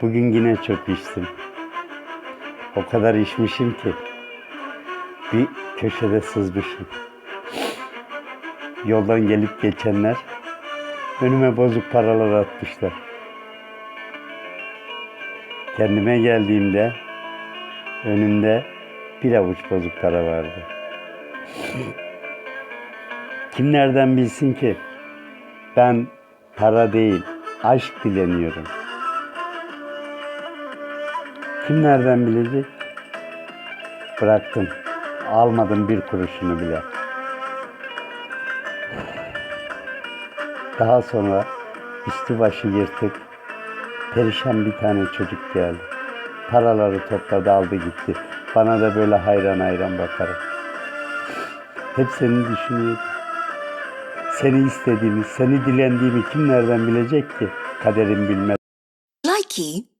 Bugün yine çok içtim. O kadar içmişim ki bir köşede sızmışım. Yoldan gelip geçenler önüme bozuk paralar atmışlar. Kendime geldiğimde önümde bir avuç bozuk para vardı. Kim nereden bilsin ki ben para değil aşk dileniyorum. Kim nereden bilecek? Bıraktım. Almadım bir kuruşunu bile. Daha sonra üstü başı yırtık, perişan bir tane çocuk geldi. Paraları topladı aldı gitti. Bana da böyle hayran hayran bakarım. Hep seni düşünüyorum. Seni istediğimi, seni dilendiğimi kim nereden bilecek ki? Kaderim bilmez. Likey